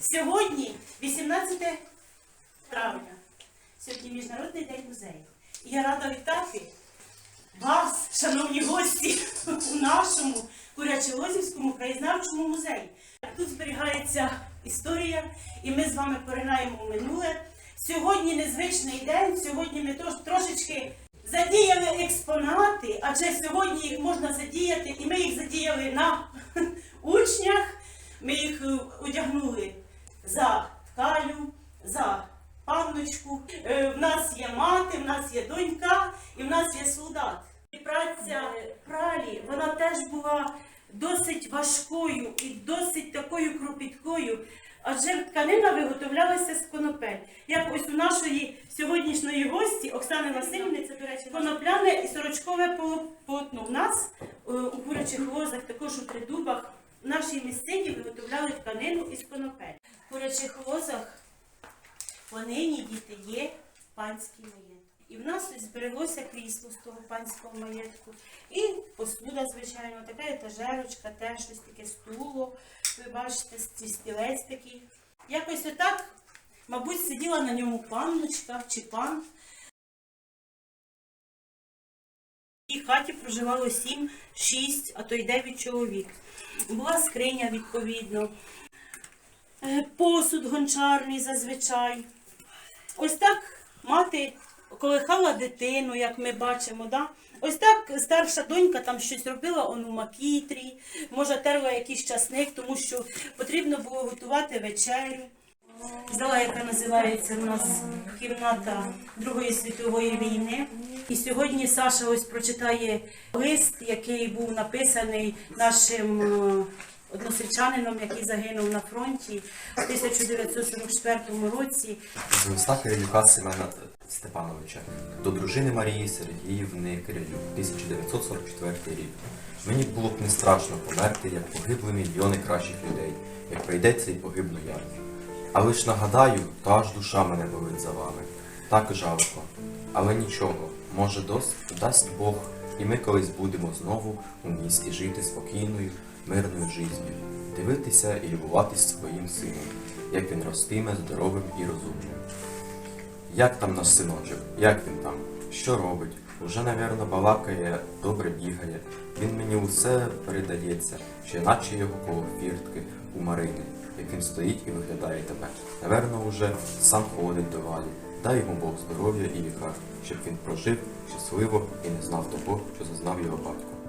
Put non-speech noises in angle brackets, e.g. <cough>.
Сьогодні 18 травня. Сьогодні Міжнародний день музею. І я рада вітати вас, шановні гості, у нашому Курячелозівському краєзнавчому музеї. Тут зберігається історія, і ми з вами поринаємо минуле. Сьогодні незвичний день, сьогодні ми трошечки задіяли експонати, адже сьогодні їх можна задіяти, і ми їх задіяли на <laughs> учнях. Ми їх е, одягнули за ткалю, за панночку. Е, В нас є мати, в нас є донька і в нас є солдат. І праця пралі, вона теж була досить важкою і досить такою кропіткою. Адже тканина виготовлялася з конопель. Як ось у нашої сьогоднішньої гості Оксани Васильівни, це, до речі, конопляне і сорочкове поло- полотно. В нас е, у курячих лозах, також у тридубах, в нашій місцині виготовляли тканину із конопель. В курячих лозах понині діти є панський маєток. І в нас збереглося крісло з того панського маєтку. І посуда, звичайно, така етажерочка, теж щось таке стуло. Ви бачите, сті- стілець такий. Якось отак, мабуть, сиділа на ньому панночка чи пан. Цій хаті проживало 7, 6, а то й 9 чоловік. Була скриня, відповідно, е, посуд гончарний зазвичай. Ось так мати колихала дитину, як ми бачимо. Да? Ось так старша донька там щось робила он у макітрі, може терла якийсь часник, тому що потрібно було готувати вечерю. Зала, яка називається у нас кімната Другої світової війни. І сьогодні Саша ось прочитає лист, який був написаний нашим е, односельчанином, який загинув на фронті у 1944 році. З листа Кирилюка Семена Степановича до дружини Марії Сергіївни Кирилюк, 1944 рік. Мені було б не страшно померти, як погибли мільйони кращих людей, як прийдеться і погибну я. Але ж нагадаю, та ж душа мене болить за вами. Так жалко. Але нічого, може дос, дасть Бог, і ми колись будемо знову у місті жити спокійною, мирною життю, дивитися і любуватись своїм сином, як він ростиме здоровим і розумним. Як там наш синочок? Як він там? Що робить? Уже, навірно, балакає, добре бігає. Він мені усе передається, ще наче його коло фіртки у Марини, як він стоїть і виглядає тебе. Наверно, уже сам ходить до валі. Дай йому Бог здоров'я і віка, щоб він прожив щасливо і не знав того, що зазнав його батько.